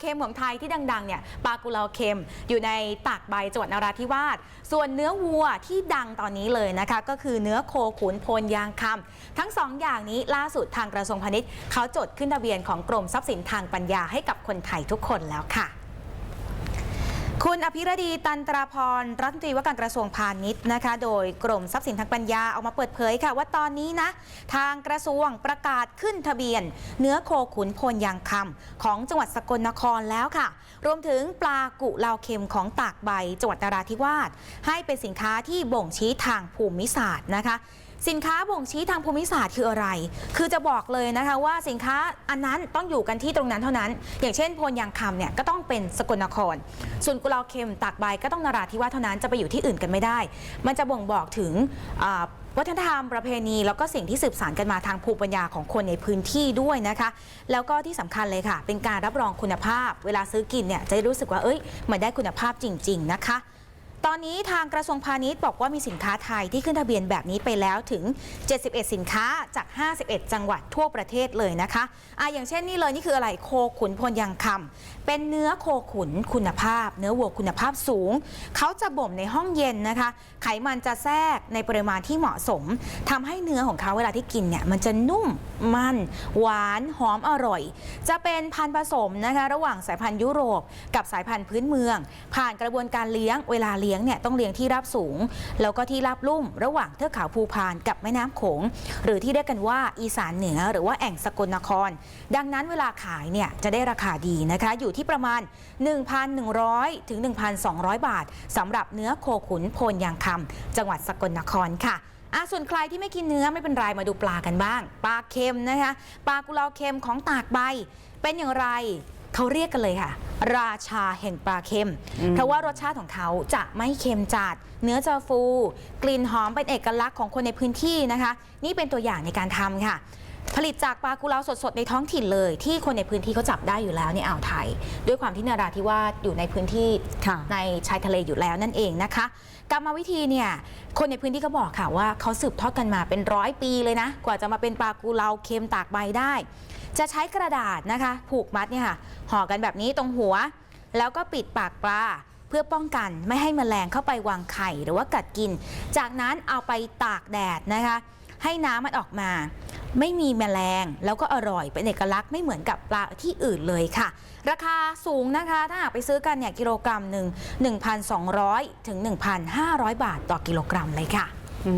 เค็มของไทยที่ดังๆเนี่ยปลากุเลาเค็มอยู่ในตากใบจังหวัดนราธิวาสส่วนเนื้อวัวที่ดังตอนนี้เลยนะคะ ก็คือเนื้อโคขุนโพลยางคำทั้งสองอย่างนี้ล่าสุดทางกระทรวงพาณิชย์เขาจดขึ้นทะเบียนของกรมทรัพย์สินทางปัญญาให้กับคนไทยทุกคนแล้วค่ะ คุณอภิรดีตันตราพรรัฐมนตรีว่าการกระทรวงพาณิชย์นะคะ โดยกรมทรัพย์สินทางปัญญาเอามาเปิดเผยค่ะ ว่าตอนนี้นะ ทางกระทรวงประกาศขึ้นทะเบียน เนื้อโคขุนพนยางคำของจังหวัดสกลนครแล้วค่ะ รวมถึงปลากุลาวเค็มของตากใบจังหวัดนราธิวาสให้เป็นสินค้าที่บ่งชี้ทางภูมิศาสตร์นะคะ สินค้าบ่งชี้ทางภูมิศาสตร์คืออะไร คือจะบอกเลยนะคะว่าสินค้าอันนั้นต้องอยู่กันที่ตรงนั้นเท่านั้น อย่างเช่นโพนยางคำเนี่ยก็ต้องเป็นสกลนคร ส่วนกุลาเค็มตากใบก็ต้องนราธิวาสเท่านั้นจะไปอยู่ที่อื่นกันไม่ได้ มันจะบ่งบอกถึงวัฒนธรรมประเพณีแล้วก็สิ่งที่สืบสานกันมาทางภูมิปัญญาของคนในพื้นที่ด้วยนะคะ แล้วก็ที่สำคัญเลยค่ะ เป็นการรับรองคุณภาพ เวลาซื้อกินเนี่ยจะรู้สึกว่าเอ้ยมันได้คุณภาพจริง ๆ นะคะ ตอนนี้ทางกระทรวงพาณิชย์บอกว่ามีสินค้าไทยที่ขึ้นทะเบียนแบบนี้ไปแล้วถึง 71 สินค้าจาก 51 จังหวัดทั่วประเทศเลยนะคะอะอย่างเช่นนี่เลยนี่คืออะไรโคขุนพลยังคำเป็นเนื้อโคขุนคุณภาพ เนื้อวัวคุณภาพสูง เขาจะบ่มในห้องเย็นนะคะ ไขมันจะแทรกในปริมาณที่เหมาะสมทำให้เนื้อของเขาเวลาที่กินเนี่ยมันจะนุ่มมันหวานหอมอร่อย จะเป็นพันธุ์ผสมนะคะระหว่างสายพันธุ์ยุโรป กับสายพันธุ์พื้นเมือง ผ่านกระบวนการเลี้ยงเวลาเลี้ยงเนี่ยต้องเลี้ยงที่ราบสูง แล้วก็ที่ราบลุ่ม ระหว่างเทือกเขาภูพานกับแม่น้ำโขง หรือที่เรียกกันว่าอีสานเหนือหรือว่าแอ่งสกลนคร ดังนั้นเวลาขายเนี่ยจะได้ราคาดีนะคะ อยู่ที่ประมาณ 1,100 ถึง 1,200 บาทสำหรับเนื้อโคขุนโพนยางคำจังหวัดสกลนครค่ะอะส่วนใครที่ไม่กินเนื้อไม่เป็นไรมาดูปลากันบ้าง ปลาเค็มนะคะ ปลากุเลาเค็มของตากใบ เป็นอย่างไร เขาเรียกกันเลยค่ะ ราชาแห่งปลาเค็ม เพราะว่ารสชาติของเขาจะไม่เค็มจัด เนื้อจะฟู กลิ่นหอมเป็นเอกลักษณ์ของคนในพื้นที่นะคะ นี่เป็นตัวอย่างในการทำค่ะ ผลิตจากปลากุเลาสดๆในท้องถิ่นเลย ที่คนในพื้นที่เขาจับได้อยู่แล้วในอ่าวไทย ด้วยความที่นราธิวาสอยู่ในพื้นที่ค่ะในชายทะเลอยู่แล้วนั่นเองนะคะกรรมวิธีเนี่ยคนในพื้นที่ก็บอกค่ะว่าเขาสืบทอดกันมาเป็นร้อยปีเลยนะ กว่าจะมาเป็นปลากุเลาเค็มตากใบได้ จะใช้กระดาษนะคะ ผูกมัดเนี่ยค่ะห่อกันแบบนี้ตรงหัว แล้วก็ปิดปากปลาเพื่อป้องกันไม่ให้แมลงเข้าไปวางไข่หรือว่ากัดกิน จากนั้นเอาไปตากแดดนะคะ ให้น้ำมันออกมา ไม่มีแมลงแล้วก็อร่อยเป็นเอกลักษณ์ไม่เหมือนกับปลาที่อื่นเลยค่ะ ราคาสูงนะคะ ถ้าหากไปซื้อกันเนี่ยกิโลกรัมหนึ่ง1,200 ถึง 1,500 บาทต่อกิโลกรัมเลยค่ะ